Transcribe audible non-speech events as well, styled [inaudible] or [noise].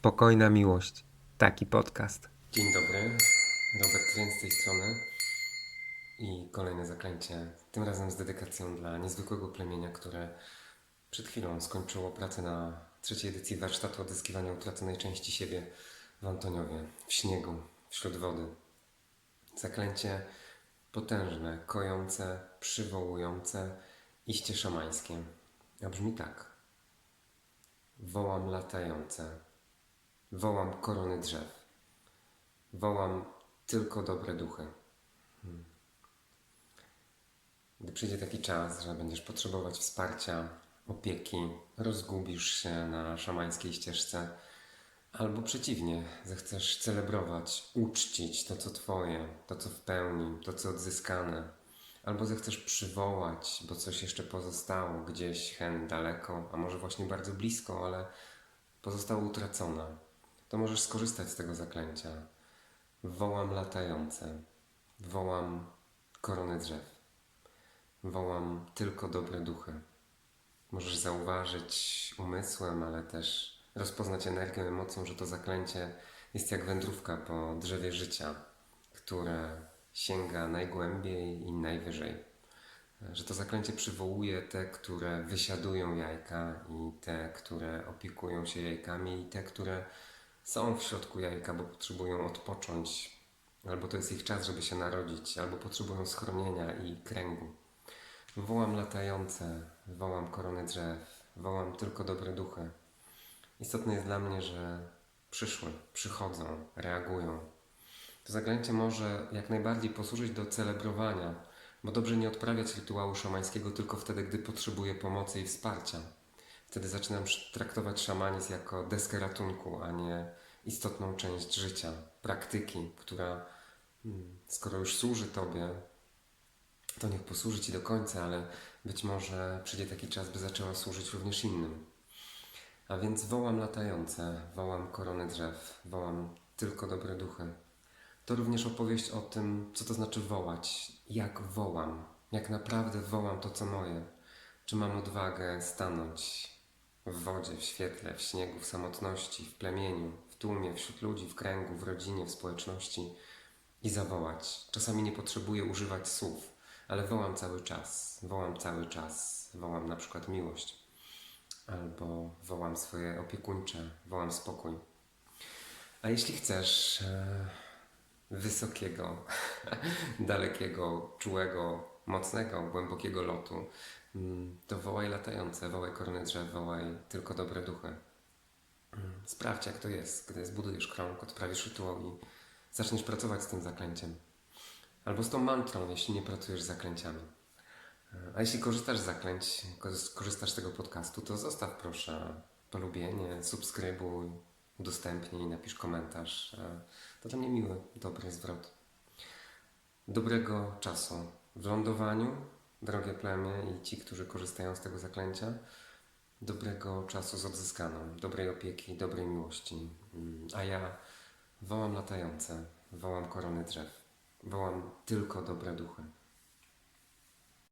Spokojna miłość. Taki podcast. Dzień dobry, Robert Tryn z tej strony i kolejne zaklęcie, tym razem z dedykacją dla niezwykłego plemienia, które przed chwilą skończyło pracę na trzeciej edycji warsztatu odzyskiwania utraconej części siebie w Antoniowie, w śniegu, wśród wody. Zaklęcie potężne, kojące, przywołujące, iście szamańskie. A brzmi tak. Wołam latające, wołam korony drzew. Wołam tylko dobre duchy. Hmm. Gdy przyjdzie taki czas, że będziesz potrzebować wsparcia, opieki, rozgubisz się na szamańskiej ścieżce, albo przeciwnie, zechcesz celebrować, uczcić to, co Twoje, to, co w pełni, to, co odzyskane, albo zechcesz przywołać, bo coś jeszcze pozostało gdzieś hen daleko, a może właśnie bardzo blisko, ale pozostało utracone, to możesz skorzystać z tego zaklęcia. Wołam latające, wołam korony drzew, wołam tylko dobre duchy. Możesz zauważyć umysłem, ale też rozpoznać energią, emocją, że to zaklęcie jest jak wędrówka po drzewie życia, które sięga najgłębiej i najwyżej. Że to zaklęcie przywołuje te, które wysiadują jajka i te, które opiekują się jajkami i te, które są w środku jajka, bo potrzebują odpocząć, albo to jest ich czas, żeby się narodzić, albo potrzebują schronienia i kręgu. Wołam latające, wołam korony drzew, wołam tylko dobre duchy. Istotne jest dla mnie, że przyszły, przychodzą, reagują. To zaklęcie może jak najbardziej posłużyć do celebrowania, bo dobrze nie odprawiać rytuału szamańskiego tylko wtedy, gdy potrzebuję pomocy i wsparcia. Wtedy zaczynam traktować szamanizm jako deskę ratunku, a nie istotną część życia, praktyki, która mm, skoro już służy Tobie, to niech posłuży Ci do końca, ale być może przyjdzie taki czas, by zaczęła służyć również innym. A więc wołam latające, wołam korony drzew, wołam tylko dobre duchy. To również opowieść o tym, co to znaczy wołać, jak wołam, jak naprawdę wołam to, co moje. Czy mam odwagę stanąć w wodzie, w świetle, w śniegu, w samotności, w plemieniu, w tłumie, wśród ludzi, w kręgu, w rodzinie, w społeczności i zawołać. Czasami nie potrzebuję używać słów, ale wołam cały czas, wołam cały czas, wołam na przykład miłość, albo wołam swoje opiekuńcze, wołam spokój. A jeśli chcesz e, wysokiego, [laughs] dalekiego, czułego, mocnego, głębokiego lotu, to wołaj latające, wołaj korony drzew, wołaj tylko dobre duchy. Mm, Sprawdź, jak to jest, gdy zbudujesz krąg, odprawisz rytuał i zaczniesz pracować z tym zaklęciem. Albo z tą mantrą, jeśli nie pracujesz z zaklęciami. A jeśli korzystasz z zaklęć, kor- korzystasz z tego podcastu, to zostaw proszę polubienie, subskrybuj, udostępnij, napisz komentarz. E, To dla mnie miły, dobry zwrot. Dobrego czasu w lądowaniu, drogie plemię i ci, którzy korzystają z tego zaklęcia. Dobrego czasu z odzyskaną, dobrej opieki, dobrej miłości. Mm, A ja wołam latające, wołam korony drzew, wołam tylko dobre duchy.